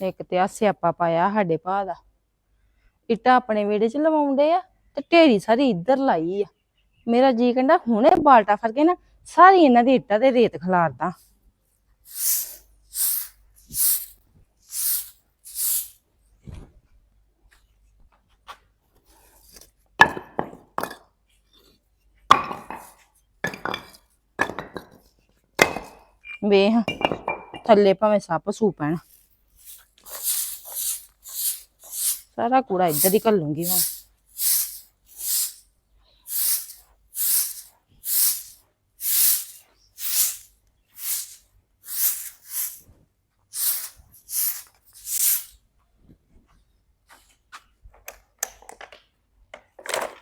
ਇੱਕ ਤੇ ਆ ਸਿਆਪਾ ਪਾਇਆ ਸਾਡੇ ਭਾ ਦਾ। ਇੱਟਾਂ ਆਪਣੇ ਵਿਹੜੇ 'ਚ ਲਵਾਉਂਦੇ ਆ ਤੇ ਢੇਰੀ ਸਾਰੀ ਇੱਧਰ ਲਾਈ ਆ। ਮੇਰਾ ਜੀ ਕਹਿੰਦਾ ਹੁਣੇ ਬਾਲਟਾ ਫੜ ਕੇ ਨਾ ਸਾਰੀ ਇਹਨਾਂ ਦੀ ਇੱਟਾਂ ਤੇ ਰੇਤ ਖਿਲਾਰਦਾ। ਵੇਹ ਥੱਲੇ ਭਾਵੇਂ ਸੱਪ ਸੂ ਪੈਣ ਸਾਰਾ ਕੂੜਾ ਇੱਧਰ ਹੀ ਘੱਲੂੰਗੀ ਮੈਂ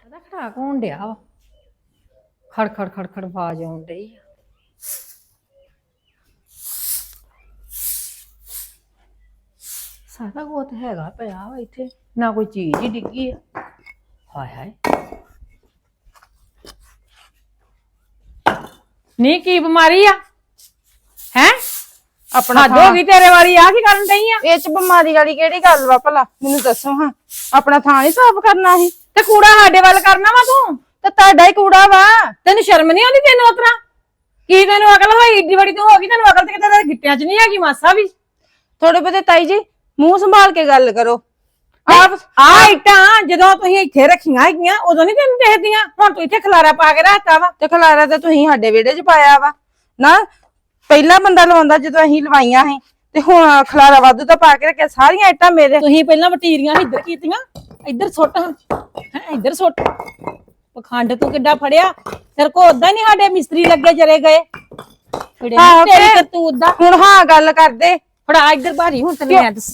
ਪਤਾ ਖੜਾ ਕੌਣ ਡਿਆ ਵਾ ਖੜ ਖੜ ਖੜ ਖੜ ਆਵਾਜ਼ ਆਉਣ ਡਈ ਆ ਸਾਰਾ ਕੁਝ ਹੈਗਾ ਪਿਆ ਵਾ ਇੱਥੇ ਨਾ ਕੋਈ ਚੀਜ਼ ਹੀ ਡਿੱਗੀ ਆ। ਹਾਏ ਹਾਏ। ਨੀ ਕੀ ਬਿਮਾਰੀ ਆ? ਹੈ? ਆਪਣਾ ਹੱਦ ਹੋ ਗਈ ਤੇਰੇ ਵਾਲੀ ਆ ਕੀ ਕਰਨ ਡਈ ਆ? ਇਹ ਚ ਬਿਮਾਰੀ ਵਾਲੀ ਕਿਹੜੀ ਗੱਲ ਵਾ ਭਲਾ? ਮੈਨੂੰ ਦੱਸੋ ਹਾਂ। ਆਪਣਾ ਥਾਂ ਨਹੀਂ ਸਾਫ਼ ਕਰਨਾ ਸੀ। ਤੇ ਕੂੜਾ ਸਾਡੇ ਵੱਲ ਕਰਨਾ ਵਾ ਤੂੰ? ਤੇ ਤੁਹਾਡਾ ਹੀ ਕੂੜਾ ਵਾ। ਤੈਨੂੰ ਸ਼ਰਮ ਨਹੀਂ ਆਉਂਦੀ ਤੈਨੂੰ ਉਤਰਾ ਕੀ ਤੈਨੂੰ ਅਕਲ ਹੋਈ? ਏਡੀ ਬੜੀ ਤੂੰ ਹੋ ਗਈ ਤੈਨੂੰ ਅਕਲ ਤੇ ਕਿਤੇ ਤੇਰੇ ਗਿੱਟਿਆਂ 'ਚ ਨਹੀਂ ਹੈਗੀ ਮਾਸਾ ਵੀ? ਥੋੜੇ ਬਹੁਤੇ ਤਾਈ ਜੀ ਮੂੰਹ ਸੰਭਾਲ ਕੇ ਗੱਲ ਕਰੋ। ਆ ਇੱਟਾਂ ਜਦੋਂ ਤੁਸੀਂ ਇੱਥੇ ਰੱਖੀਆਂ ਹੈਗੀਆਂ ਉਦੋਂ ਨਹੀਂ ਤੈਨੂੰ ਦੇਖਦੀਆਂ। ਹੁਣ ਤੂੰ ਇੱਥੇ ਖਲਾਰਾ ਪਾ ਕੇ ਰੱਖਤਾ ਵਾ ਤੇ ਖਲਾਰਾ ਤੇ ਤੁਸੀਂ ਸਾਡੇ ਵਿਹੜੇ 'ਚ ਪਾਇਆ ਵਾ। ਨਾ ਪਹਿਲਾ ਬੰਦਾ ਲਵਾਉਂਦਾ ਜਦੋਂ ਅਸੀਂ ਲਵਾਈਆਂ ਸੀ ਤੇ ਹੁਣ ਖਲਾਰਾ ਵਾਧੂ ਤਾਂ ਪਾ ਕੇ ਰੱਖਿਆ ਸਾਰੀਆਂ ਇੱਟਾਂ ਮੇਰੇ। ਤੁਸੀਂ ਪਹਿਲਾਂ ਵਟੀਰੀਆਂ ਇੱਧਰ ਕੀਤੀਆਂ ਇੱਧਰ ਸੁੱਟ ਹੈ ਇੱਧਰ ਸੁੱਟ। ਪਖੰਡ ਤੂੰ ਕਿੱਡਾ ਫੜਿਆ ਤੇਰੇ ਕੋ ਉਦਾਂ ਨਹੀਂ ਸਾਡੇ ਮਿਸਤਰੀ ਲੱਗੇ ਚਲੇ ਗਏ। ਤੇਰੀ ਤੇ- ਕਰਤੂਤ ਦਾ। ਹੁਣ ਹਾਂ ਗੱਲ ਕਰਦੇ। ਫੜਾ ਇੱਧਰ ਬਾਰੀ ਹੁਣ ਤੈਨੂੰ ਮੈਂ ਦੱਸ।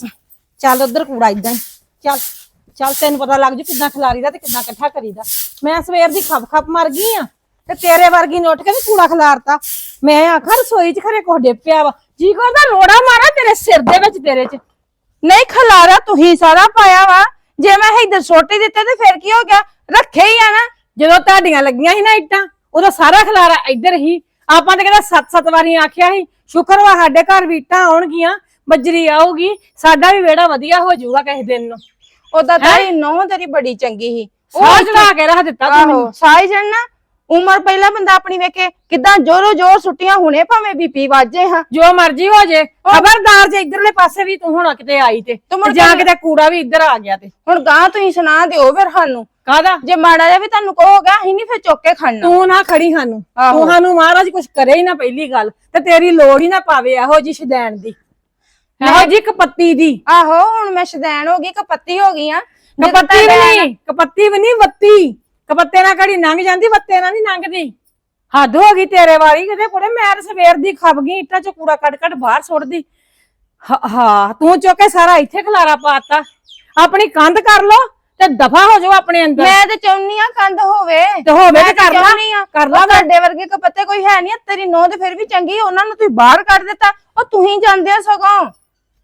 ਚੱਲ ਉਧਰ ਕੂੜਾ ਇਦਾਂ ਹੀ। ਚੱਲ ਚੱਲ ਤੈਨੂੰ ਪਤਾ ਲੱਗ ਜੂ ਕਿੱਦਾਂ ਖਿਲਾਰੀਦਾ ਤੇ ਕਿੱਦਾਂ ਇਕੱਠਾ ਕਰੀਦਾ। ਮੈਂ ਸਵੇਰ ਦੀ ਖੱਪ ਖੱਪ ਮਰ ਗਈ ਆ ਤੇ ਤੇਰੇ ਵਰਗੀ ਨੇ ਉੱਠ ਕੇ ਵੀ ਕੂੜਾ ਖਿਲਾਰਤਾ। ਮੈਂ ਆਖਰ ਰਸੋਈ 'ਚ ਖਰੇ ਕੁਛ ਡਿੱਪਿਆ ਵਾ। ਜੀ ਕਰਦਾ ਰੋੜਾ ਮਾਰਾ ਤੇਰੇ ਸਿਰ ਦੇ ਵਿੱਚ, ਤੇਰੇ 'ਚ। ਨਹੀਂ ਖਲਾਰਾ ਤੁਸੀਂ ਸਾਰਾ ਪਾਇਆ ਵਾ। ਜੇ ਮੈਂ ਇੱਧਰ ਛੋਟੇ ਦਿੱਤੇ ਤੇ ਫਿਰ ਕੀ ਹੋ ਗਿਆ? ਰੱਖੇ ਹੀ ਆ ਨਾ। ਜਦੋਂ ਤੁਹਾਡੀਆਂ ਲੱਗੀਆਂ ਸੀ ਨਾ ਇੱਟਾਂ, ਉਦੋਂ ਸਾਰਾ ਖਿਲਾਰਾ ਇੱਧਰ ਹੀ। ਆਪਾਂ ਤੇ ਕਹਿੰਦਾ ਸੱਤ ਸੱਤ ਵਾਰੀ ਆਖਿਆ ਸੀ, ਸ਼ੁਕਰ ਵਾ ਸਾਡੇ ਘਰ ਵੀ ਇੱਟਾਂ ਆਉਣਗੀਆਂ। ਬੱਜਰੀ ਆਊਗੀ ਸਾਡਾ ਵੀ ਵਿਹੜਾ ਵਧੀਆ ਹੋ ਜਾਊਗਾ ਕਿਸੇ ਦਿਨ ਨੂੰ। ਉਹਦਾ ਤਾਈ ਨੌ ਤੇਰੀ ਬੜੀ ਚੰਗੀ ਸੀ। ਸਾਹ ਚੜਾ ਕੇ ਰੱਖ ਦਿੱਤਾ ਤੂੰ ਮੈਨੂੰ। ਸਾਈ ਜਣ ਉਮਰ ਪਹਿਲਾ ਬੰਦਾ ਆਪਣੀ ਵੇਖੇ ਕਿਦਾਂ ਜੋਰੋ ਜੋਰ ਸੁੱਟੀਆਂ ਹੁਣੇ ਭਾਵੇਂ ਬੀਪੀ ਵਾਜੇ ਹਾਂ। ਜੋ ਮਰਜ਼ੀ ਹੋ ਜੇ। ਖਬਰਦਾਰ ਜੇ ਇਧਰਲੇ ਪਾਸੇ ਵੀ ਤੂੰ ਹੁਣ ਕਿਤੇ ਆਈ ਤੇ ਜਾਂ ਕਿਤੇ ਕੂੜਾ ਵੀ ਇੱਧਰ ਆ ਗਿਆ ਤੇ। ਹੁਣ ਗਾਂ ਤੁਸੀਂ ਸੁਣਾ ਦਿਓ ਫਿਰ ਸਾਨੂੰ। ਕਾਹਦਾ? ਜੇ ਮਾੜਾ ਜਿਹਾ ਵੀ ਤੁਹਾਨੂੰ ਕਹੋਗਾ ਅਸੀਂ ਨਹੀਂ ਫਿਰ ਚੁੱਕ ਕੇ ਖੜਨਾ। ਤੂੰ ਨਾ ਖੜੀ ਸਾਨੂੰ। ਤੂੰ ਸਾਨੂੰ ਮਹਾਰਾਜ ਕੁਝ ਕਰੇ ਹੀ ਨਾ ਪਹਿਲੀ ਗੱਲ ਤੇ ਤੇਰੀ ਲੋੜ ਹੀ ਨਾ ਪਾਵੇ ਇਹੋ ਜੀ ਸ਼ਦੈਣ ਦੀ। ਇਹੋ ਜੀ ਕਪੱਤੀ ਦੀ ਆਹੋ ਹੁਣ ਮੈਂ ਸ਼ਦੈਣ ਹੋ ਗਈ ਕਪੱਤੀ ਹੋ ਗਈ ਆ। ਕਪੱਤੀ ਵੀ ਨਹੀਂ ਕਪੱਤੀ ਵੀ ਨਹੀਂ ਵੱਤੀ। ਕਪੱਤੇ ਨਾਲ ਘੜੀ ਲੰਘ ਜਾਂਦੀ ਵੱਤੇ ਨਾਲ ਨਹੀਂ ਲੰਘਦੀ। ਹੱਦ ਹੋ ਗਈ ਤੇਰੇ ਵਾਲੀ ਕਿਤੇ ਕੁੜੇ ਮੈਂ ਤਾਂ ਸਵੇਰ ਦੀ ਖੱਪ ਗਈ ਇੱਟਾਂ ਚ ਕੂੜਾ ਕੱਢ ਕੱਢ ਬਾਹਰ ਸੁੱਟਦੀ। ਹ- ਤੂੰ ਚੁੱਕ ਕੇ ਸਾਰਾ ਇੱਥੇ ਖਲਾਰਾ ਪਾਤਾ। ਆਪਣੀ ਕੰਧ ਕਰ ਲੋ ਤੇ ਦਫਾ ਹੋ ਜਾਓ ਆਪਣੇ ਅੰਦਰ। ਮੈਂ ਤੇ ਚਾਹੁੰਨੀ ਆ ਕੰਧ ਹੋਵੇ। ਤੇ ਹੋਵੇ ਤੇ ਕਰ ਲਾ। ਕਰ ਲਾ ਤੁਹਾਡੇ ਵਰਗੇ ਕਪੱਤੇ ਕੋਈ ਹੈ ਨਹੀਂ ਤੇਰੀ ਨੋਹ ਤੇ ਫਿਰ ਵੀ ਚੰਗੀ ਉਹਨਾਂ ਨੂੰ ਤੁਸੀਂ ਬਾਹਰ ਕੱਢ ਦਿੱਤਾ। ਉਹ ਤੁਸੀਂ ਜਾਂਦੇ ਆ ਸਗੋਂ।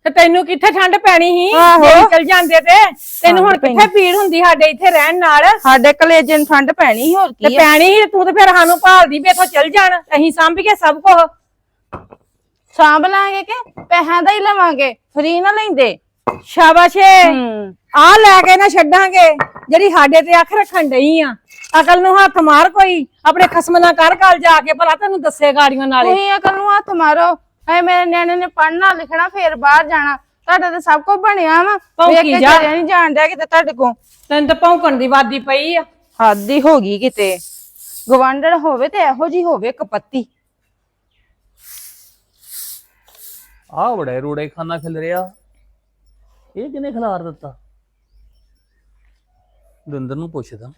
ਤੇ ਤੈਨੂੰ ਕਿੱਥੇ ਠੰਡ ਪੈਣੀ ਸੀ? ਆਹੋ। ਜੇ ਚਲ ਜਾਂਦੇ ਤੇ। ਤੈਨੂੰ ਹੁਣ ਠੰਡ ਪੈਣੀ। ਕਿੱਥੇ ਪੀੜ ਹੁੰਦੀ ਸਾਡੇ ਇੱਥੇ ਰਹਿਣ ਨਾਲ? ਸਾਡੇ ਕਲੇਜੇ ਨੂੰ ਠੰਡ ਪੈਣੀ ਸੀ, ਹੋਰ ਤੇ ਕੀ ਆ? ਪੈਣੀ ਸੀ ਤੇ ਤੂੰ ਫਿਰ ਸਾਨੂੰ ਭਾਲਦੀ ਵੀ ਇੱਥੋਂ ਚਲ ਜਾਣ। ਅਸੀਂ ਸਾਂਭ ਕੇ ਸਭ ਕੁਝ ਸਾਂਭ ਲਾਂਗੇ ਕਿ? ਪੈਸਿਆਂ ਦਾ ਹੀ ਲਵਾਂਗੇ ਫਰੀ ਨਾ ਲੈਂਦੇ। ਸ਼ਾਬਾਸ਼ ਹੂੰ। ਆ ਲੈ ਕੇ ਨਾ ਛੱਡਾਂਗੇ ਜਿਹੜੀ ਸਾਡੇ ਤੇ ਅੱਖ ਰੱਖਣ ਡਈ ਆ। ਅਕਲ ਨੂੰ ਹੱਥ ਮਾਰ ਕੋਈ ਆਪਣੇ ਖਸਮ ਨਾਲ ਕਰ ਕੱਲ ਜਾ ਕੇ ਭਲਾ ਤੈਨੂੰ ਦੱਸੇ ਗਾੜੀਆਂ ਨਾਲੇ। ਤੁਸੀਂ ਅਕਲ ਨੂੰ ਹੱਥ ਮਾਰੋ। ਐ ਮੇਰੇ ਨਿਆਣੇ ਨੇ ਪੜ੍ਹਨਾ ਲਿਖਣਾ ਫੇਰ ਬਾਹਰ ਜਾਣਾ। ਤੁਹਾਡਾ ਤਾਂ ਸਭ ਕੁਝ ਬਣਿਆ ਵਾ। ਭੌਂਕੀ ਵੇਖ ਕੇ ਜਾ। ਨਹੀਂ ਜਾਣ ਡਿਆ ਕਿਤੇ ਤੁਹਾਡੇ ਕੋ ਤੈਨੂੰ ਤਾਂ ਭੌਂਕਣ ਦੀ ਵਾਦੀ ਪਈ ਆ। ਹੱਦ ਹੀ ਹੋ ਗਈ ਕਿਤੇ। ਗਵਾਂਢਣ ਹੋਵੇ ਤੇ ਇਹੋ ਜੀ ਹੋਵੇ ਕਪੱਤੀ ਆਹ ਬੜਾ ਰੋੜੇ ਖਾਨਾ ਖਿਲ ਰਿਹਾ। ਇਹ ਕਿਨੇ ਖਿਲਾਰ ਦਿੱਤਾ? ਦੰਦਰ ਨੂੰ ਪੁੱਛਦਾ।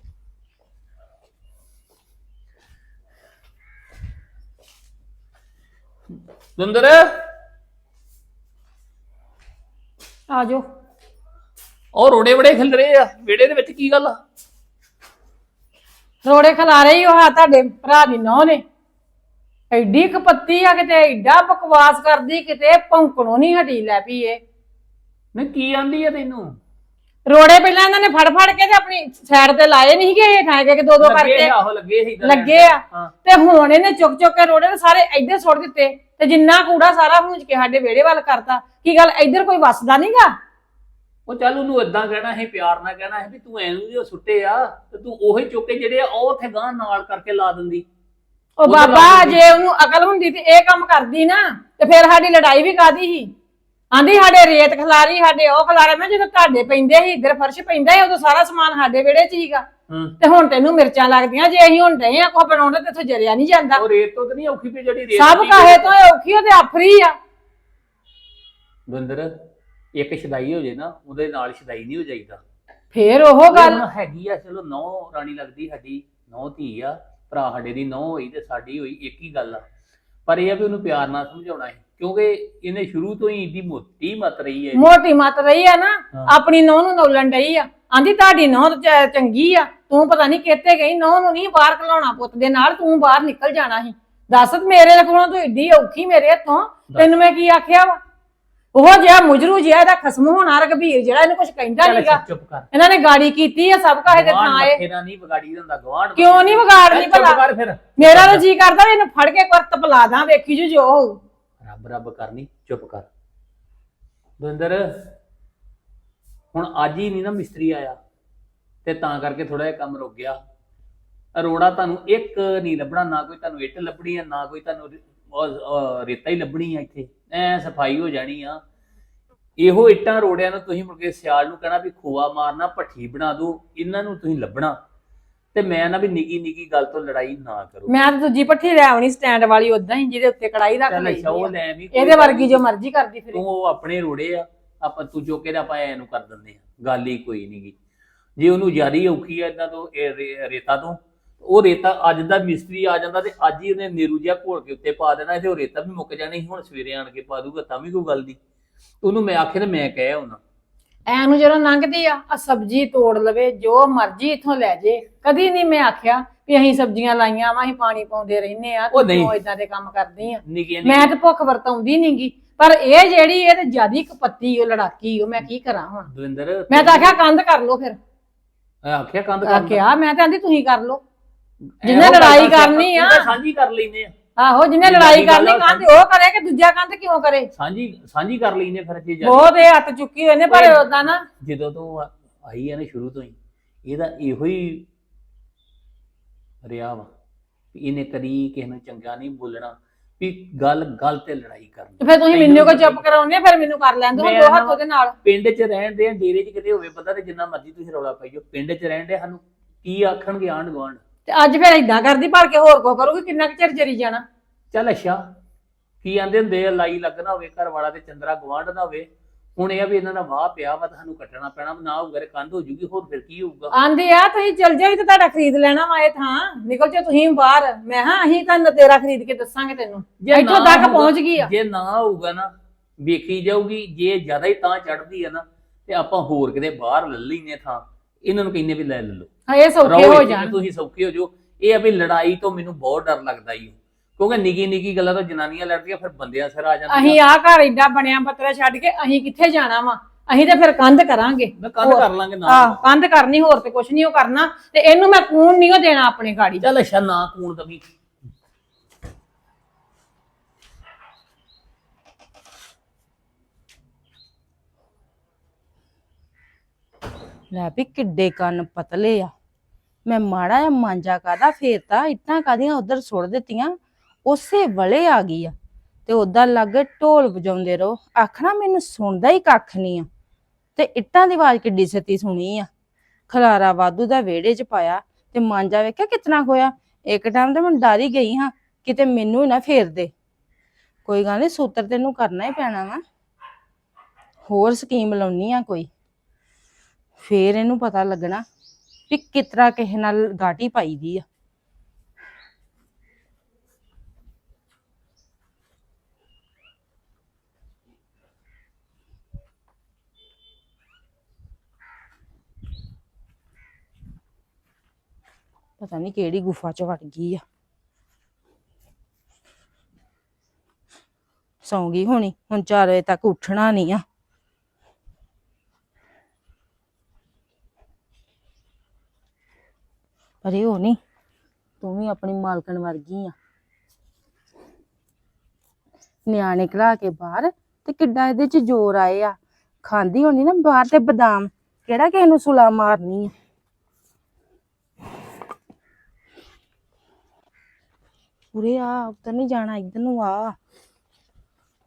ਦੰਦਰ ਆ ਜਾਓ। ਉਹ ਰੋੜੇ ਬੜੇ ਖਿਲ ਰਹੇ ਆ। ਵਿਹੜੇ ਦੇ ਵਿੱਚ ਕੀ ਗੱਲ ਆ? ਰੋੜੇ ਖਲਾਰੇ ਹੀ ਉਹ ਆ ਤੁਹਾਡੇ ਭਰਾ ਦੀ ਨੌ ਨੇ। ਐਡੀ ਕਪੱਤੀ ਆ ਕਿਤੇ ਐਡਾ ਬਕਵਾਸ ਕਰਦੀ ਕਿਤੇ ਭੌਂਕਣੋਂ ਨਹੀਂ ਹਟੀ ਲੈ ਪਈ ਨਹੀਂ ਕੀ ਆਂਦੀ ਆ ਤੈਨੂੰ? ਰੋੜੇ ਪਹਿਲਾਂ ਇਹਨਾਂ ਨੇ ਫੜ ਫੜ ਕੇ ਤੇ ਆਪਣੀ ਸਾਈਡ ਤੇ ਲਾਏ ਨਹੀਂ ਗਏ ਠਾਏ ਕੇ ਦੋ ਦੋ ਲੱਗੇ ਕਰਕੇ। ਆਹੋ ਲੱਗੇ ਸੀ। ਆ। ਹਾਂ। ਤੇ ਹੁਣ ਇਹਨੇ ਚੁੱਕ ਚੁੱਕ ਕੇ ਰੋੜੇ ਤੇ ਸਾਰੇ ਇੱਧਰ ਸੁੱਟ ਦਿੱਤੇ ਤੇ ਜਿੰਨਾ ਕੂੜਾ ਸਾਰਾ ਹੁੰਜ ਕੇ ਸਾਡੇ ਵਿਹੜੇ ਵੱਲ ਕਰਤਾ। ਕੀ ਗੱਲ ਇੱਧਰ ਕੋਈ ਵਸਦਾ ਨਹੀਂਗਾ? ਉਹ ਚੱਲ ਉਹਨੂੰ ਇਦਾਂ ਕਹਿਣਾ ਸੀ ਪਿਆਰ ਨਾਲ ਕਹਿਣਾ ਸੀ ਵੀ ਤੂੰ ਐਨੂੰ ਵੀ ਉਹ ਸੁੱਟੇ ਆ ਤੇ ਤੂੰ ਉਹੀ ਚੁੱਕੇ ਜਿਹੜੇ ਆ ਉਹ ਉੱਥੇ ਗਾਂ ਨਾਲ ਕਰਕੇ ਲਾ ਦਿੰਦੀ। ਉਹ ਉਹਦੇ ਬਾਬਾ ਨਾਲ ਜੇ ਉਹਨੂੰ ਅਕਲ ਹੁੰਦੀ ਤੇ ਇਹ ਕੰਮ ਕਰਦੀ ਨਾ ਤੇ ਫਿਰ ਸਾਡੀ ਲੜਾਈ ਵੀ ਕਾਦੀ ਸੀ? ਆਂਦੀ ਸਾਡੇ ਰੇਤ ਖਲਾਰੀ ਸਾਡੇ ਉਹ ਖਲਾਰੇ ਮੈਂ ਜਦੋਂ ਤੁਹਾਡੇ ਪੈਂਦੇ ਸੀ ਇੱਧਰ ਫਰਸ਼ ਪੈਂਦਾ ਸੀ ਉਦੋਂ ਸਾਰਾ ਸਮਾਨ ਸਾਡੇ ਵਿਹੜੇ 'ਚ ਹੀਗਾ ਹਾਂ। ਤੇ ਹੁਣ ਤੈਨੂੰ ਮਿਰਚਾਂ ਲੱਗਦੀਆਂ ਜੇ ਅਸੀਂ ਹੁਣ ਡਏ ਆ ਕੋ ਬਣਾਉਂਦੇ ਤੇ ਇੱਥੋਂ ਜਰਿਆ ਨਹੀਂ ਜਾਂਦਾ। ਉਹ ਰੇਤ ਤੋਂ ਤੇ ਨਹੀਂ ਔਖੀ ਪਈ ਜਿਹੜੀ ਰੇਤ ਸਭ ਦੀ ਕਾਹੇ ਤੋਂ ਇਹ ਔਖੀ ਉਹ ਤੇ ਆਫਰੀ ਆ। ਦਵਿੰਦਰ ਇੱਕ ਛਦਾਈ ਹੋ ਜੇ ਨਾ ਉਹਦੇ ਨਾਲ ਛਦਾਈ ਨਹੀਂ ਹੋ ਜਾਈਦਾ। ਫੇਰ ਉਹ ਗੱਲ। ਹੁਣ ਹੈਗੀ ਆ ਚਲੋ ਨੌ ਰਾਣੀ ਲੱਗਦੀ ਸਾਡੀ ਨੌ ਧੀ ਆ ਭਰਾ ਸਾਡੇ ਦੀ ਨੌ ਹੋਈ ਤੇ ਸਾਡੀ ਹੋਈ ਇੱਕ ਹੀ ਗੱਲ ਆ। ਪਰ ਇਹ ਆ ਵੀ ਉਹਨੂੰ ਪਿਆਰ ਨਾਲ ਸਮਝਾਉਣਾ ਹੈ ਕਿਉਂਕਿ ਇਹਨੇ ਸ਼ੁਰੂ ਤੋਂ ਹੀ ਇਹਦੀ ਮੋਟੀ ਮਤ ਰਹੀ ਹੈ। ਮੋਟੀ ਮਤ ਰਹੀ ਆ ਨਾ ਹਾਂ। ਆਪਣੀ ਨੌਂ ਨੂੰ ਨੌਲਣ ਡਈ ਆ। ਆਂਦੀ ਤੁਹਾਡੀ ਨੌਂ ਚ- ਚੰਗੀ ਆ। ਤੂੰ ਪਤਾ ਨਹੀਂ ਕਿੱਥੇ ਗਈ ਨੌਂ ਨੂੰ ਨਹੀਂ ਬਾਹਰ ਘਲਾਉਣਾ ਪੁੱਤ ਦੇ ਨਾਲ ਤੂੰ ਬਾਹਰ ਨਿਕਲ ਜਾਣਾ ਸੀ। ਦੱਸ ਮੇਰੇ ਕੋਲੋਂ ਤੂੰ ਏਡੀ ਔਖੀ ਮੇਰੇ ਹੱਥੋਂ। ਤੈਨੂੰ ਮੈਂ ਕੀ ਆਖਿਆ ਵਾ? ਉਹ ਜਿਹਾ ਮੁਜਰੂ ਜਿਹਾ ਇਹਦਾ ਖਸਮ ਹੋਣਾ ਰਗਵੀਰ ਜਿਹੜਾ ਇਹਨੂੰ ਕੁਝ ਕਹਿੰਦਾ ਚੱਲ ਨਹੀਂਗਾ ਚੁੱਪ ਕਰ। ਇਹਨਾਂ ਨੇ ਗਾੜੀ ਕੀਤੀ ਆ ਸਭ ਕਾਹੇ ਦੇ ਗਵਾਂਢ ਥਾਂ ਇਹ। ਮੱਥੇ ਨਹੀਂ ਵਿਗਾੜੀ ਦਿੰਦਾ ਗਵਾਂਢ ਕਿਉਂ ਨਹੀਂ ਵਿਗਾੜਨੀ ਚੱਲ ਚੁੱਪ ਭਲਾ? ਕਰ ਫਿਰ। ਮੇਰਾ ਤਾਂ ਜੀ ਕਰਦਾ ਵੀ ਇਹਨੂੰ ਫੜ ਕੇ ਕਰਤ ਪਲਾ ਦਾਂ ਵੇਖੀ ਜੂ ਜੋ ਹੋਊ। ਰੱਬ ਰੱਬ ਕਰਨੀ ਚੁੱਪ ਕਰ। ਦਵਿੰਦਰ, ਹੁਣ ਅੱਜ ਹੀ ਨਹੀਂ ਨਾ ਮਿਸਤਰੀ ਆਇਆ, ਤੇ ਤਾਂ ਕਰਕੇ ਥੋੜਾ ਜਿਹਾ ਕੰਮ ਰੁਕ ਗਿਆ। ਅਰੋੜਾ ਤੁਹਾਨੂੰ ਇੱਕ ਨਹੀਂ ਲੱਭਣਾ, ਨਾ ਕੋਈ ਤੁਹਾਨੂੰ ਇੱਟ ਲੱਭਣੀ ਆ, ਨਾ ਕੋਈ ਤੁਹਾਨੂੰ ਰੇਤਾ ਹੀ ਲੱਭਣੀ ਆ ਇੱਥੇ। ਐ ਸਫ਼ਾਈ ਹੋ ਜਾਣੀ ਆ। ਇਹੋ ਇੱਟਾਂ ਰੋੜਿਆਂ ਨੂੰ ਤੁਸੀਂ ਮੁੜ ਕੇ ਸਿਆਲ ਨੂੰ ਕਹਿਣਾ ਵੀ ਖੋਆ ਮਾਰਨਾ, ਭੱਠੀ ਬਣਾ ਦਿਓ ਇਹਨਾਂ ਨੂੰ ਤੁਸੀਂ ਲੱਭਣਾ। ਤੇ ਮੈਂ ਨਾ ਵੀ ਨਿੱਕੀ ਨਿੱਕੀ ਗੱਲ ਤੋਂ ਲੜਾਈ ਨਾ ਕਰੋ। ਮੈਂ ਤਾਂ ਦੂਜੀ ਪੱਠੀ ਲੈ ਆਉਣੀ ਸਟੈਂਡ ਵਾਲੀ ਉਦਾਂ ਹੀ ਜਿਹਦੇ ਉੱਤੇ ਕੜਾਈ ਰੱਖ ਚੱਲ ਲਈ ਆ। ਲੈ ਵੀ ਕੋਈ ਇਹਦੇ ਵਰਗੀ ਨੀ। ਜੋ ਮਰਜ਼ੀ ਕਰਦੀ ਫਿਰੇ। ਤੂੰ ਉਹ ਆਪਣੇ ਰੋੜੇ ਆ ਆਪਾਂ ਤੂੰ ਜੋ ਕੇ ਆਪਾਂ ਐ ਨੂੰ ਕਰ ਦਿੰਦੇ ਆ। ਗੱਲ ਹੀ ਕੋਈ ਨਹੀਂਗੀ ਜੇ ਉਹਨੂੰ ਜ਼ਿਆਦਾ ਔਖੀ ਆ ਇਦਾਂ ਤੋਂ ਇਹ ਰੇ- ਰੇਤਾ ਤੋਂ ਉਹ ਰੇਤਾ ਅੱਜ ਦਾ ਮਿਸਤਰੀ ਆ ਜਾਂਦਾ ਤੇ ਅੱਜ ਹੀ ਉਹਨੇ ਨੀਰੂ ਜਿਹਾ ਘੋਲ ਕੇ ਉੱਤੇ ਪਾ ਦੇਣਾ ਤੇ ਉਹ ਰੇਤਾ ਵੀ ਮੁੱਕ ਜਾਣੀ ਸੀ। ਹੁਣ ਸਵੇਰੇ ਆਣ ਕੇ ਪਾ ਦੂਗਾ ਤਾਂ ਵੀ ਕੋਈ ਗੱਲ ਨਹੀਂ ਉਹਨੂੰ ਮੈਂ ਆਖੇ ਤੇ ਮੈਂ ਕਹਿਆ ਉਹਨਾਂ ਐ ਨੂੰ ਜਦੋਂ ਲੰਘਦੀ ਆ ਆ ਸਬਜ਼ੀ ਤੋੜ ਲਵੇ ਜੋ ਮਰਜ਼ੀ ਇਥੋਂ ਲੈ ਜੇ। ਕਦੀ ਨਹੀਂ ਮੈਂ ਆਖਿਆ ਵੀ ਅਸੀਂ ਸਬਜ਼ੀਆਂ ਲਾਈਆਂ ਵਾ ਅਸੀਂ ਪਾਣੀ ਪਾਉਂਦੇ ਰਹਿੰਦੇ ਆ ਉਹ ਨਹੀਂ। ਤੂੰ ਇਦਾਂ ਦੇ ਕੰਮ ਕਰਦੀ ਆ? ਨਿੱਕੀਆਂ ਮੈਂ ਤਾਂ ਭੁੱਖ ਵਰਤਾਉਂਦੀ ਨਹੀਂਗੀ ਪਰ ਇਹ ਜਿਹੜੀ ਇਹ ਤੇ ਜਿਆਦੀ ਕਪੱਤੀ ਉਹ ਲੜਾਕੀ ਉਹ ਮੈਂ ਕੀ ਕਰਾਂ ਹੁਣ? ਦਵਿੰਦਰ ਮੈਂ ਤਾਂ ਆਖਿਆ ਕੰਧ ਕਰ ਲੋ ਫਿਰ। ਆਖਿਆ ਕੰਧ ਕਰ ਆਖਿਆ ਮੈਂ ਤਾਂ ਆਂਦੀ ਤੁਸੀਂ ਕਰ ਲੋ ਇਹੋ ਜਿਹਨੇ ਗੱਲ ਲੜਾਈ ਤਾਂ ਕਰਨੀ ਆ। ਉਹ ਤਾਂ ਸਾਂਝੀ ਕਰ ਲੈਨੇ ਆ। ਆਹੋ ਜਿਹਨੇ ਲੜਾਈ ਕਰਨੀ ਆ, ਕੰਧ ਉਹ ਕਰੇ ਕਿ ਦੂਜਾ ਕੰਧ ਕਿਉਂ ਕਰੇ? ਸਾਂਝੀ ਸਾਂਝੀ ਕਰ ਲੈਨੇ ਫਿਰ ਜੇ ਜਾ ਬਹੁਤ ਇਹ ਹੱਥ ਚੁੱਕੀ ਹੋਏ ਨੇ ਪਰ। ਉਦਾਂ ਨਾ ਜਦੋਂ ਤੋਂ ਆ- ਆਈ ਹੈ ਨਾ ਸ਼ੁਰੂ ਤੋਂ ਹੀ ਇਹਦਾ ਇਹੋ ਹੀ ਰਿਹਾ ਵਾ ਇਹਨੇ ਕਦੀ ਕਿਸੇ ਨੂੰ ਚੰਗਾ ਨਹੀਂ ਬੋਲਣਾ ਵੀ ਗੱਲ ਗੱਲ ਤੇ ਲੜਾਈ ਕਰਨੀ। ਤੇ ਫਿਰ ਤੁਸੀਂ ਮੈਨੂੰ ਕੋ ਚੁੱਪ ਕਰਾਉਂਦੇ ਆ, ਫਿਰ ਮੈਨੂੰ ਕਰ ਲੈਂਦੇ ਹੋ ਦੋ ਹੱਥ ਉਹਦੇ ਨਾਲ। ਪਿੰਡ 'ਚ ਰਹਿਣ ਦੇ ਡੇਰੇ 'ਚ ਕਿਤੇ ਹੋਵੇ ਬੰਦਾ ਤੇ ਜਿੰਨਾ ਮਰਜ਼ੀ ਤੁਸੀਂ ਰੌਲਾ ਪਾਈਓ ਪਿੰਡ 'ਚ ਰਹਿਣ ਦੇ ਸਾਨੂੰ ਕੀ ਆਖਣਗੇ ਆਂਢ ਗੁਆਂਢ ਤੇ ਅੱਜ ਫਿਰ ਇਦਾਂ ਕਰਦੀ ਭਰ ਕੇ ਹੋਰ ਕੋ ਕਰੂਗੀ ਕਿੰਨਾ ਕੁ ਚਿਰ ਚਰੀ ਜਾਣਾ? ਚੱਲ ਅੱਛਾ ਕੀ ਆਂਦੇ ਹੁੰਦੇ ਆ ਲਾਈ ਲੱਗਣਾ ਹੋਵੇ ਘਰ ਵਾਲਾ ਤੇ ਚੰਦਰਾ ਗਵਾਂਢ ਨਾ ਹੋਵੇ ਹੁਣ ਇਹ ਆ ਵੀ ਇਹਨਾਂ ਦਾ ਵਾਹ ਪਿਆ ਵਾ ਤੁਹਾਨੂੰ ਕੱਟਣਾ ਪੈਣਾ ਨਾ ਹੋਊਗਾ ਤੇ ਕੰਧ ਹੋ ਜੂਗੀ ਹੋਰ ਫਿਰ ਕੀ ਹੋਊਗਾ? ਆਂਦੇ ਆ ਤੁਸੀਂ ਚਲ ਜਾਓ ਤੇ ਤੁਹਾਡਾ ਖਰੀਦ ਲੈਣਾ ਵਾ ਇਹ ਥਾਂ ਨਿਕਲ ਜਾ ਤੁਸੀਂ ਬਾਹਰ। ਮੈਂ ਹਾਂ ਅਸੀਂ ਤਾਂ ਤੇਰਾ ਖਰੀਦ ਕੇ ਦੱਸਾਂਗੇ ਤੈਨੂੰ। ਜੇ ਇੱਥੋਂ ਤੱਕ ਹੋਊਗਾ- ਪਹੁੰਚ ਗਈ ਆ। ਜੇ ਨਾ ਹੋਊਗਾ ਨਾ ਵੇਖੀ ਜਾਊਗੀ ਜੇ ਜ਼ਿਆਦਾ ਹੀ ਤਾਂ ਚੜਦੀ ਆ ਨਾ ਤੇ ਆਪਾਂ ਹੋਰ ਕਿਤੇ ਬਾਹਰ ਲੈ ਲੈਨੇ ਥਾਂ। ਇਹਨਾਂ ਨੂੰ ਕਹਿੰਦੇ ਵੀ ਲੈ ਲੈ ਲਓ। ਹਾਂ ਇਹ ਸੌਖੇ ਰਹੋ ਹੋ ਇੱਥੇ ਜਾਣ। ਤੁਸੀਂ ਸੌਖੇ ਹੋ ਜਾਓ। ਇਹ ਆ ਵੀ ਲੜਾਈ ਤੋਂ ਮੈਨੂੰ ਬਹੁਤ ਡਰ ਲੱਗਦਾ ਈ ਓ। ਕਿਉਂਕਿ ਨਿੱਕੀ ਨਿੱਕੀ ਗੱਲਾਂ ਤੋਂ ਜਨਾਨੀਆਂ ਲੜਦੀਆਂ ਫਿਰ ਬੰਦਿਆਂ ਸਿਰ ਆ ਜਾਂਦੀਆਂ। ਅਸੀਂ ਆ ਘਰ ਏਡਾ ਬਣਿਆ ਪੱਤਰਾ ਛੱਡ ਕੇ ਅਸੀਂ ਕਿੱਥੇ ਜਾਣਾ ਵਾ? ਅਸੀਂ ਤਾਂ ਫਿਰ ਕੰਧ ਕਰਾਂਗੇ। ਮੈਂ ਕੰਧ ਕਰ ਲਾਂਗੇ ਨਾ ਆਹ ਕੰਧ ਕਰਨੀ ਹੋਰ ਤੇ ਕੁਛ ਨਹੀਂ ਉਹ ਕਰਨਾ। ਤੇ ਇਹਨੂੰ ਮੈਂ ਕੂਣ ਨਹੀਂ ਉਹ ਦੇਣਾ ਆਪਣੀ ਗਾੜੀ ਚੱਲ ਅੱਛਾ ਨਾ ਕੂਣ ਦਵੀ। ਲੈ ਵੀ ਕਿੱਡੇ ਕੰਨ ਪਤਲੇ ਆ। ਮੈਂ ਮਾੜਾ ਜਿਹਾ ਮਾਂਜਾ ਕਾਦਾ ਫੇਰਤਾ ਇੱਟਾਂ ਕਾਦੀਆਂ ਉਧਰ ਸੁੱਟ ਦਿੱਤੀਆਂ, ਉਸੇ ਵਲੇ ਆ ਗਈ ਆ। ਤੇ ਉਦਾਂ ਲੱਗੇ ਢੋਲ ਵਜਾਉਂਦੇ ਰਹੋ, ਆਖਣਾ ਮੈਨੂੰ ਸੁਣਦਾ ਹੀ ਕੱਖ ਨਹੀਂ ਆ। ਤੇ ਇੱਟਾਂ ਦੀ ਆਵਾਜ਼ ਕਿੱਡੀ ਸਤੀ ਸੁਣੀ ਆ। ਖਲਾਰਾ ਵਾਧੂ ਦਾ ਵਿਹੜੇ 'ਚ ਪਾਇਆ ਤੇ ਮਾਂਜਾ ਵੇਖਿਆ ਕਿਤਨਾ ਖੋਇਆ। ਇੱਕ ਟਾਈਮ ਤੇ ਮੈਂ ਡਰ ਹੀ ਗਈ ਹਾਂ, ਕਿਤੇ ਮੈਨੂੰ ਹੀ ਨਾ ਫੇਰ ਦੇ। ਕੋਈ ਗੱਲ ਨਹੀਂ ਸੂਤਰ ਤੈਨੂੰ ਕਰਨਾ ਹੀ ਪੈਣਾ ਵਾ। ਹੋਰ ਸਕੀਮ ਲਾਉਣੀ ਆ ਕੋਈ। ਫੇਰ ਇਹਨੂੰ ਪਤਾ ਲੱਗਣਾ ਵੀ ਕਿਤਰਾ ਕਿਸੇ ਨਾਲ ਗਾਟੀ ਪਾਈ ਦੀ ਆ। ਪਤਾ ਨਹੀਂ ਕਿਹੜੀ ਗੁਫਾ ਚ ਵੜ ਗਈ ਆ। ਸੌਂ ਗਈ ਹੋਣੀ, ਹੁਣ 4 ਵਜੇ ਤੱਕ ਉੱਠਣਾ ਨਹੀਂ ਆ। ਅਰੇ ਉਹ ਨਹੀਂ। ਤੂੰ ਵੀ ਆਪਣੀ ਮਾਲਕਣ ਵਰਗੀ ਆ। ਨਿਆਣੇ ਘਲਾ ਕੇ ਬਾਹਰ ਤੇ ਕਿੱਡਾ ਇਹਦੇ ਚ ਜ਼ੋਰ ਆਏ ਆ। ਖਾਂਦੀ ਹੋਣੀ ਨਾ ਬਾਹਰ ਤੇ ਬਦਾਮ। ਕਿਹੜਾ ਕਿਸੇ ਨੂੰ ਸੁਲਾ ਮਾਰਨੀ ਆ। ਉਰੇ ਆ, ਉੱਧਰ ਨਹੀਂ ਜਾਣਾ, ਇੱਧਰ ਨੂੰ ਆ।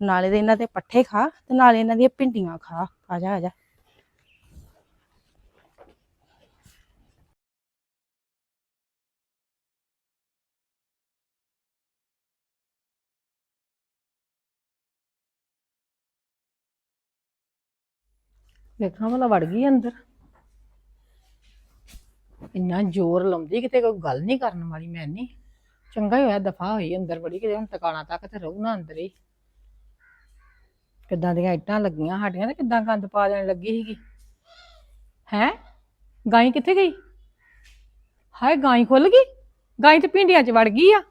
ਨਾਲੇ ਦੇ ਇਹਨਾਂ ਦੇ ਪੱਠੇ ਖਾ ਤੇ ਨਾਲੇ ਇਹਨਾਂ ਦੀਆਂ ਭਿੰਡੀਆਂ ਖਾ। ਆ ਜਾ ਆ ਜਾ। ਵੇਖਾਂ ਭਲਾ ਵੜ ਗਈ ਅੰਦਰ। ਇੰਨਾ ਜ਼ੋਰ ਲਾਉਂਦੀ ਕਿਤੇ ਕੋਈ ਗੱਲ ਨਹੀਂ ਕਰਨ ਵਾਲੀ ਮੈਂ ਨਹੀਂ ਚੰਗਾ ਹੀ ਹੋਇਆ, ਦਫਾ ਹੋਈ ਅੰਦਰ ਬੜੀ, ਕਿਤੇ ਹੁਣ ਟਿਕਾਣਾ ਤੱਕ ਤੇ ਰਹੂ ਨਾ ਅੰਦਰ ਹੀ। ਕਿੱਦਾਂ ਦੀਆਂ ਇੱਟਾਂ ਲੱਗੀਆਂ ਸਾਡੀਆਂ ਤੇ ਕਿੱਦਾਂ ਗੰਦ ਪਾ ਦੇਣ ਲੱਗੀ ਸੀਗੀ। ਹੈ? ਗਾਈ ਕਿੱਥੇ ਗਈ? ਹਾਏ, ਗਾਈ ਖੁੱਲ ਗਈ? ਗਾਈ ਤੇ ਪਿੰਡੀਆਂ 'ਚ ਵੜ ਗਈ ਆ।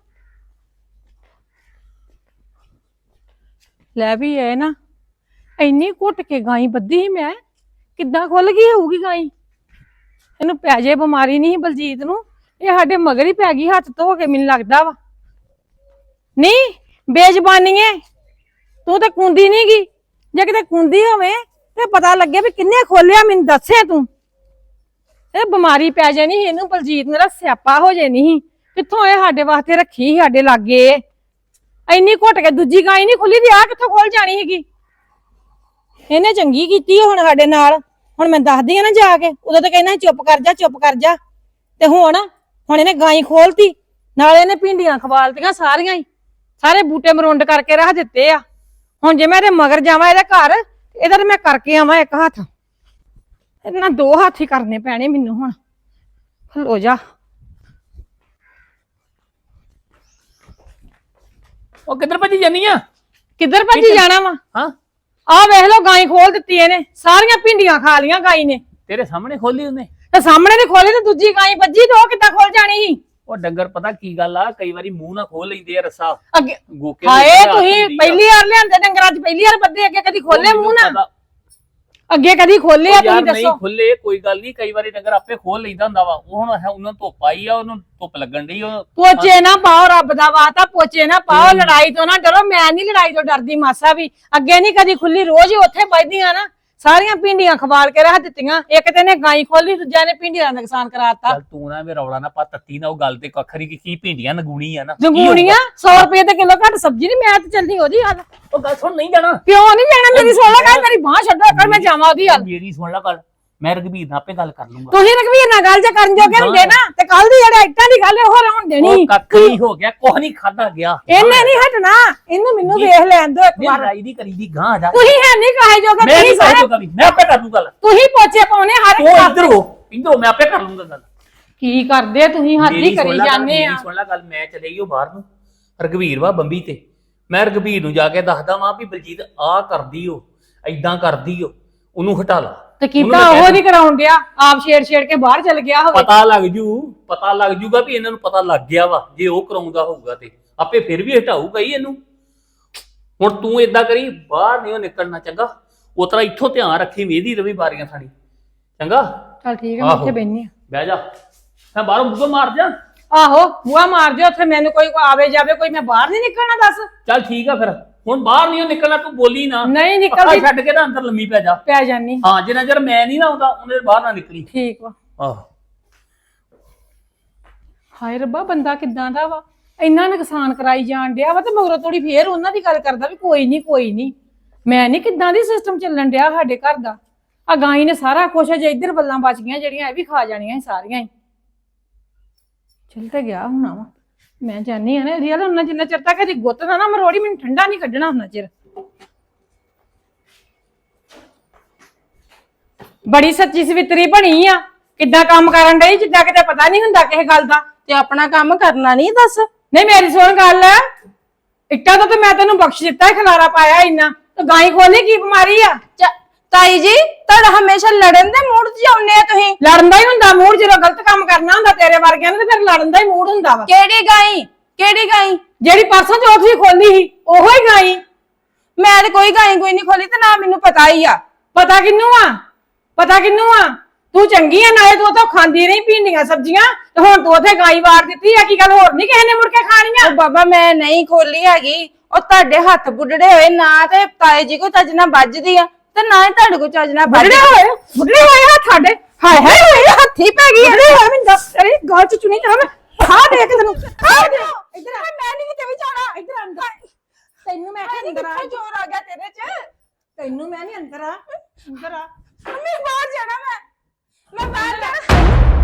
ਲੈ ਵੀ ਇਹ ਨਾ, ਇੰਨੀ ਘੁੱਟ ਕੇ ਗਾਈ ਬੱਧੀ ਸੀ ਮੈਂ। ਕਿੱਦਾਂ ਖੁੱਲ ਗਈ ਹੋਊਗੀ ਗਾਈ? ਇਹਨੂੰ ਪੈ ਜੇ ਬਿਮਾਰੀ ਨਹੀਂ ਸੀ ਬਲਜੀਤ ਨੂੰ। ਇਹ ਸਾਡੇ ਮਗਰ ਹੀ ਪੈ ਗਈ, ਹੱਥ ਧੋ ਕੇ ਮੈਨੂੰ ਲੱਗਦਾ ਵਾ। ਨਹੀਂ, ਬੇਜ਼ਬਾਨੀਏ। ਤੂੰ ਤਾਂ ਕੁੰਦੀ ਨਹੀਂ ਗਈ ਜੇ ਕਿਤੇ ਕੁੰਦੀ ਹੋਵੇ, ਤੇ ਪਤਾ ਲੱਗੇ ਵੀ ਕਿੰਨੇ ਖੋਲਿਆ, ਮੈਨੂੰ ਦੱਸੇ ਤੂੰ। ਇਹ ਬਿਮਾਰੀ ਪੈ ਜਾਣੀ ਸੀ ਇਹਨੂੰ, ਬਲਜੀਤ ਮੇਰਾ ਸਿਆਪਾ ਹੋ ਜਾਣੀ ਸੀ। ਕਿੱਥੋਂ ਇਹ ਸਾਡੇ ਵਾਸਤੇ ਰੱਖੀ ਸੀ, ਸਾਡੇ ਲਾਗੇ? ਇੰਨੀ ਘੁੱਟ ਕੇ ਦੂਜੀ ਗਾਈ ਨਹੀਂ ਖੁੱਲੀ ਦੀ ਆ ਕਿੱਥੋਂ ਖੋਲ ਜਾਣੀ ਹੈਗੀ ਇਹਨੇ ਚੰਗੀ ਕੀਤੀ ਆ ਹੁਣ ਸਾਡੇ ਨਾਲ। ਹੁਣ ਮੈਂ ਦੱਸਦੀ ਆ ਨਾ ਜਾ ਕੇ ਉਦੋਂ ਤਾਂ ਕਹਿੰਦਾ ਚੁੱਪ ਕਰ ਜਾ ਚੁੱਪ ਕਰ ਜਾ। ਤੇ ਹੁਣ ਹੁਣ ਇਹਨੇ ਗਾਈ ਖੋਲਤੀ ਨਾਲੇ ਇਹਨੇ ਭਿੰਡੀਆਂ ਖਵਾਲਤੀਆਂ ਸਾਰੀਆਂ ਹੀ। ਸਾਰੇ ਬੂਟੇ ਮਰੁੰਡ ਕਰਕੇ ਰੱਖ ਦਿੱਤੇ ਆ। ਹੁਣ ਜੇ ਮੈਂ ਇਹਦੇ ਮਗਰ ਜਾਵਾਂ ਇਹਦੇ ਘਰ ਇਹਦਾ ਤੇ ਮੈਂ ਕਰਕੇ ਆਵਾਂ ਇੱਕ ਹੱਥ। ਇਹਦੇ ਨਾਲ ਦੋ ਹੱਥ ਹੀ ਕਰਨੇ ਪੈਣੇ ਮੈਨੂੰ ਹੁਣ। ਖਲੋ ਜਾ। ਉਹ ਕਿੱਧਰ ਭੱਜੀ ਜਾਨੀ ਆ? ਕਿੱਧਰ ਭੱਜੀ ਜਾਣਾ ਵਾ? ਹਾਂ। ਆਹ ਵੇਖ ਲਓ ਗਾਈ ਖੋਲ ਦਿੱਤੀ ਇਹਨੇ। ਸਾਰੀਆਂ ਭਿੰਡੀਆਂ ਖਾ ਲੀਆਂ ਗਾਈ ਨੇ। ਤੇਰੇ ਸਾਹਮਣੇ ਖੋਲੀ ਉਹਨੇ? ਤੇ ਸਾਹਮਣੇ ਦੀ ਖੋਲੀ ਤੇ ਦੂਜੀ ਗਾਈ ਵੱਜੀ ਤੇ ਉਹ ਕਿੱਦਾਂ ਖੋਲ ਜਾਣੀ ਸੀ? ਉਹ ਡੰਗਰ ਪਤਾ ਕੀ ਗੱਲ ਆ ਕਈ ਵਾਰੀ ਮੂੰਹ ਨਾ ਖੋਲ ਲੈਂਦੇ ਆ ਰੱਸਾ। ਅੱਗੇ ਗੋਕੇ ਹਾਏ ਤੁਸੀਂ। ਪਹਿਲੀ ਵਾਰ ਲਿਆਂਦੇ ਡੰਗਰਾਂ 'ਚ ਪਹਿਲੀ ਵਾਰ ਬੱਦੇ ਅੱਗੇ ਕਦੀ ਖੋਲੇ ਮੂੰਹ ਨਾ ਅੱਗੇ ਕਦੀ ਖੋਲੇ ਆ ਤੁਸੀਂ ਯਾਰ ਨਹੀਂ ਦੱਸੋ। ਖੁੱਲੇ ਕੋਈ ਗੱਲ ਨਹੀਂ ਕਈ ਵਾਰੀ ਡੰਗਰ ਆਪੇ ਖੋਲ ਲੈਂਦਾ ਹੁੰਦਾ ਵਾ। ਉਹ ਹੁਣ ਹੈ ਉਹਨਾਂ ਧੁੱਪ ਆਈ ਆ ਉਹਨੂੰ ਧੁੱਪ ਲੱਗਣ ਡਈ ਉਹ ਪੋਚੇ ਨਾ ਪਾਓ ਰੱਬ ਦਾ ਵਾਤਾ ਪੋਚੇ ਨਾ ਪਾਓ ਲੜਾਈ ਤੋਂ ਨਾ ਡਰੋ ਮੈਂ ਨਹੀਂ ਲੜਾਈ ਤੋਂ ਡਰਦੀ ਮਾਸਾ ਵੀ। ਅੱਗੇ ਨਹੀਂ ਕਦੀ ਖੁੱਲੀ ਰੋਜ਼ ਹੀ ਉੱਥੇ ਵੱਜਦੀਆਂ ਨਾ। ਸਾਰੀਆਂ ਪਿੰਡੀਆਂ ਖਵਾਲ ਕੇ ਰੱਖ ਦਿੱਤੀਆਂ ਇੱਕ ਤੇ ਨੇ ਗਾਈ ਖੋਲੀ ਦੂਜਾ ਨੇ ਪਿੰਡੀਆਂ ਦਾ ਨੁਕਸਾਨ ਕਰਾਤਾ। ਚੱਲ ਤੂੰ ਨਾ ਵੀ ਰੌਲਾ ਨਾ ਪਾ ਤੱਤੀ ਨਾ ਉਹ ਗੱਲ ਤੇ ਕੱਖਰੀ ਕੀ ਕੀ ਭਿੰਡੀਆਂ ਨਗੂਣੀ ਆ ਨਾ ਕੀ ਜੰਗੂਣੀਆਂ 100 ਰੁਪਏ ਤੇ ਕਿਲੋ ਘੱਟ ਸਬਜ਼ੀ ਨਹੀਂ ਮੈਂ ਤੇ ਚੱਲਦੀ ਉਹਦੀ ਹਾਲ? ਉਹ ਗੱਲ ਸੁਣ ਨਹੀਂ ਜਾਣਾ। ਕਿਉਂ ਨਹੀਂ ਜਾਣਾ ਮੇਰੀ ਸੁਣ ਲੈ ਗੱਲ ਮੇਰੀ ਬਾਹ ਛੱਡੋ ਕਰ ਮੈਂ ਜਾਵਾਂ ਉਹਦੀ ਹਾਲ। ਮੇਰੀ ਸੁਣ ਲੈ ਗੱਲ। ਮੈਂ ਰਘਬੀਰ ਨਾਲ ਆਪੇ ਗੱਲ ਕਰ ਲੂੰਗਾ। ਤੁਸੀਂ ਰਘਵੀਰ ਨਾਲ ਗੱਲ ਜੇ ਕਰਨ ਜੋਗੇ ਹੁੰਦੇ ਨਾ ਤੇ ਕੱਲ ਦੀ ਜਿਹੜੇ ਇੱਟਾਂ ਦੀ ਗੱਲ ਉਹ ਰਹਿਣ ਦੇਣੀ। ਉਹ ਕੱਖ ਨਹੀਂ ਹੋ ਗਿਆ ਕੁਝ ਨਹੀਂ ਖਾਦਾ ਗਿਆ। ਇਹਨੇ ਨਹੀਂ ਹਟਣਾ। ਇਹਨੂੰ ਮੈਨੂੰ ਵੇਖ ਲੈਣ ਦਿਓ ਇੱਕ ਵਾਰ। ਲੜਾਈ ਦੀ ਕਰੀ ਦੀ ਗਾਂ ਆ ਜਾ। ਤੁਸੀਂ ਹੈ ਨਹੀਂ ਕਹੇ ਜੋਗੇ ਮੈਂ ਤੁਸੀਂ ਨਹੀਂ ਸਾਰੇ ਕਰ ਮੈਂ ਆਪੇ ਕਰ ਲੂੰ ਗੱਲ। ਤੁਸੀਂ ਪੋਚੇ ਪਾਉਨੇ ਹਰ ਤੂੰ ਇੱਕ। ਇੱਧਰ ਹੋ ਇੱਧਰ ਹੋ ਮੈਂ ਆਪੇ ਕਰ ਲੂੰਗਾ ਗੱਲ। ਕੀ ਕਰਦੇ ਤੁਸੀਂ? ਹੱਥ ਹੀ ਮੇਰੀ ਸੁਣ ਕਰੀ ਲੈ ਗੱਲ, ਜਾਂਦੇ ਆ। ਮੇਰੀ ਸੁਣ ਲੈ ਗੱਲ ਮੈਂ ਚਲੇ ਗਈ ਉਹ ਬਾਹਰ ਨੂੰ। ਰਘਬੀਰ ਵਾ ਬੰਬੀ ਤੇ। ਮੈਂ ਰਘਬੀਰ ਨੂੰ ਜਾ ਕੇ ਦੱਸਦਾ ਵਾਂ ਵੀ ਬਲਜੀਤ ਆਹ ਕਰਦੀ ਓ ਐਦਾਂ ਕਰਦੀ ਓ ਉਹਨੂੰ ਹਟਾ ਲਾ। ਤੇ ਉਹਨੂੰ ਕੀਤਾ ਮੈਂ ਉਹ ਨਹੀਂ ਕਰਾਉਣ ਗਿਆ ਆਪ ਛੇੜ ਛੇੜ ਕੇ ਬਾਹਰ ਚਲ ਗਿਆ ਹੋਵੇ। ਪਤਾ ਲੱਗ ਜੂ ਪਤਾ ਲੱਗ ਜੂਗਾ ਵੀ ਇਹਨਾਂ ਨੂੰ ਪਤਾ ਲੱਗ ਗਿਆ ਵਾ ਜੇ ਉਹ ਕਰਾਉਂਦਾ ਹੋਊਗਾ ਤੇ। ਆਪੇ ਫਿਰ ਵੀ ਹਟਾਊਗਾ ਹੀ ਇਹਨੂੰ। ਹੁਣ ਤੂੰ ਏਦਾਂ ਕਰੀ ਬਾਹਰ ਨਹੀਂ ਨਿਕਲਣਾ ਚੰਗਾ? ਉਹ ਤਰ੍ਹਾਂ ਇੱਥੋਂ ਧਿਆਨ ਰੱਖੀ ਵੇਦੀ ਰਵੀ ਬਾਰੀਆਂ ਸਾਡੀ ਚੰਗਾ? ਚਲ ਠੀਕ ਹੈ ਮੈਂ ਆਹੋ। ਇੱਥੇ ਬੈਣੀ ਬਹਿ ਜਾ। ਮੈਂ ਬਾਹਰੋਂ ਬੁੱਗਾ ਮਾਰ ਜਾ ਆਹੋ ਬੂਆ ਮਾਰ ਦਿਓ ਉੱਥੇ ਮੈਨੂੰ ਕੋਈ ਆਵੇ ਜਾਵੇ ਕੋਈ ਮੈਂ ਬਾਹਰ ਨਹੀਂ ਨਿਕਲਣਾ ਦੱਸ। ਚੱਲ ਠੀਕ ਆ ਫਿਰ। ਹੁਣ ਬਾਹਰ ਨਹੀਂ ਨਿਕਲਣਾ ਤੂੰ ਬੋਲੀ ਨਾ। ਨਹੀਂ ਨਿਕਲਦੀ ਛੱਡ ਕੇ ਨਾ ਅੰਦਰ ਲੰਮੀ ਪੈ ਜਾ। ਪੈ ਜਾਨੀ ਹਾਂ ਜਿੰਨਾ ਚਿਰ ਮੈਂ ਨਹੀਂ ਨਾ ਆਉਂਦਾ ਉਹਨੇ ਬਾਹਰ ਨਾ ਨਿਕਲੀ। ਠੀਕ ਵਾ। ਆਹ। ਹਾਏ ਰੱਬਾ ਬੰਦਾ ਕਿੱਦਾਂ ਦਾ ਵਾ? ਇੰਨਾ ਨੁਕਸਾਨ ਕਰਾਈ ਜਾਣ ਡਿਆ ਵਾ ਤੇ ਮਗਰੋਂ ਥੋੜੀ ਫੇਰ ਉਹਨਾਂ ਦੀ ਗੱਲ ਕਰਦਾ ਵੀ ਕੋਈ ਨਹੀਂ ਕੋਈ ਨਹੀਂ। ਮੈਂ ਨਹੀਂ ਕਿੱਦਾਂ ਦੀ ਸਿਸਟਮ ਚੱਲਣ ਡਿਆ ਸਾਡੇ ਘਰ ਦਾ। ਆ ਗਾਈ ਨੇ ਸਾਰਾ ਕੁਛ ਜੇ ਇੱਧਰ ਬੱਲਾਂ ਬਚ ਗਈਆਂ ਜਿਹੜੀਆਂ ਇਹ ਵੀ ਖਾ ਜਾਣੀਆਂ ਸੀ ਸਾਰੀਆਂ ਹੀ। ਚੱਲ ਤੇ ਗਿਆ ਹੁਣਾ ਵਾ। ਮੈਂ ਜਾਣੀ ਆ ਨਾ ਹਾਲ ਉਹਨਾਂ ਜਿੰਨਾ ਚਿਰ ਤੱਕ ਇਹਦੀ ਗੁੱਤ ਨਾ ਨਾ ਮਰੋੜੀ ਮੈਨੂੰ ਠੰਡਾ ਨਹੀਂ ਕੱਢਣਾ ਉਹਨਾਂ ਚਿਰ। ਬੜੀ ਸੱਚੀ ਸਵਿਤਰੀ ਬਣੀ ਆ। ਕਿੱਦਾਂ ਕੰਮ ਕਰਨ ਡਈ ਜਿੱਦਾਂ ਕਿਤੇ ਪਤਾ ਨਹੀਂ ਹੁੰਦਾ ਕਿਸੇ ਗੱਲ ਦਾ। ਤੇ ਆਪਣਾ ਕੰਮ ਕਰਨਾ ਨਹੀਂ ਦੱਸ। ਨਹੀਂ ਮੇਰੀ ਸੁਣ ਗੱਲ। ਇੱਟਾਂ ਤੋਂ ਤੇ ਮੈਂ ਤੈਨੂੰ ਬਖਸ਼ ਦਿੱਤਾ ਹੈ ਖਲਾਰਾ ਪਾਇਆ ਇੰਨਾ। ਤੇ ਗਾਈ ਖੋਲੀ ਕੀ ਬਿਮਾਰੀ ਆ? ਚ- ਤਾਈ ਜੀ ਤੁਹਾਡਾ ਹਮੇਸ਼ਾ ਲੜਨ ਦੇ ਮੂਡ 'ਚ ਆਉਂਦੇ ਆ ਤੁਸੀਂ ਲੜਨ ਦਾ ਹੀ ਹੁੰਦਾ ਮੂਡ ਜਦੋਂ ਗਲਤ ਕੰਮ ਕਰਨਾ ਹੁੰਦਾ ਤੇਰੇ ਵਰਗਿਆਂ ਨੇ ਤੇ ਫਿਰ ਲੜਨ ਦਾ ਹੀ ਮੂਡ ਹੁੰਦਾ ਵਾ। ਕਿਹੜੀ ਗਾਈ? ਕਿਹੜੀ ਗਾਈ? ਜਿਹੜੀ ਪਰਸੋਂ ਚੌਥ ਵੀ ਖੋਲੀ ਸੀ ਉਹੋ ਹੀ ਗਾਈ। ਮੈਂ ਤੇ ਕੋਈ ਗਾਈ ਕੋਈ ਨਹੀਂ ਖੋਲੀ ਤੇ ਨਾ ਮੈਨੂੰ ਪਤਾ ਹੀ ਆ। ਪਤਾ ਕਿੰਨੂੰ ਆ? ਪਤਾ ਕਿੰਨੂੰ ਆ? ਤੂੰ ਚੰਗੀ ਆ ਨਾਲੇ ਤੂੰ ਤਾਂ ਖਾਂਦੀ ਰਹੀ ਭਿੰਡੀਆਂ ਸਬਜ਼ੀਆਂ ਤੇ ਹੁਣ ਤੂੰ ਉੱਥੇ ਗਾਈ ਵਾਰ ਦਿੱਤੀ ਆ ਕੀ ਗੱਲ ਹੋਰ ਨਹੀਂ ਕਿਸੇ ਨੇ ਮੁੜ ਕੇ ਖਾਣੀਆਂ? ਉਹ ਬਾਬਾ ਮੈਂ ਨਹੀਂ ਖੋਲੀ ਹੈਗੀ। ਉਹ ਤੁਹਾਡੇ ਹੱਥ ਬੁੱਢੜੇ ਹੋਏ ਨਾ ਤੇ ਤਾਏ ਜੀ ਕੋ ਚੱਜ ਨਾਲ ਵੱਜਦੀ ਆ ਤੇ ਨਾ ਹੀ ਤੁਹਾਡੇ ਕੋ ਚੱਜ ਨਾਲ ਬੁੱਢੜੇ ਵੱਜਦੀ ਹੋਏ? ਬੁੱਢੜੇ ਹੋਏ ਹੱਥ ਸਾਡੇ ਹਾਏ ਹਾਏ ਹੋਏ ਹੱਥੀ ਪੈ ਗਈ ਬੁੱਢੜੇ ਹੋਏ ਮੈਨੂੰ ਦੱਸ ਤੇਰੀ ਗਾਲ ਚ ਚੁਣੀ ਜਾ ਮੈਂ। ਖਾ ਦੇਖ ਤੈਨੂੰ। ਖਾ ਦੇ। ਇੱਧਰ ਆ। ਮੈਂ ਨਹੀਂ ਕਿਤੇ ਵੀ ਜਾਣਾ। ਇੱਧਰ ਅੰਦਰ। ਤੈਨੂੰ ਮੈਂ ਕਿਹਾ ਅੰਦਰ ਆ। ਜ਼ੋਰ ਆ ਗਿਆ ਤੇਰੇ 'ਚ? ਤੈਨੂੰ ਮੈਂ ਨਹੀਂ ਅੰਦਰ ਆ। ਅੰਦਰ ਆ। ਮੰਮੀ ਬਾਹਰ ਜਾਣਾ ਮੈਂ। ਮੈਂ ਬਾਹਰ ਜਾਣਾ।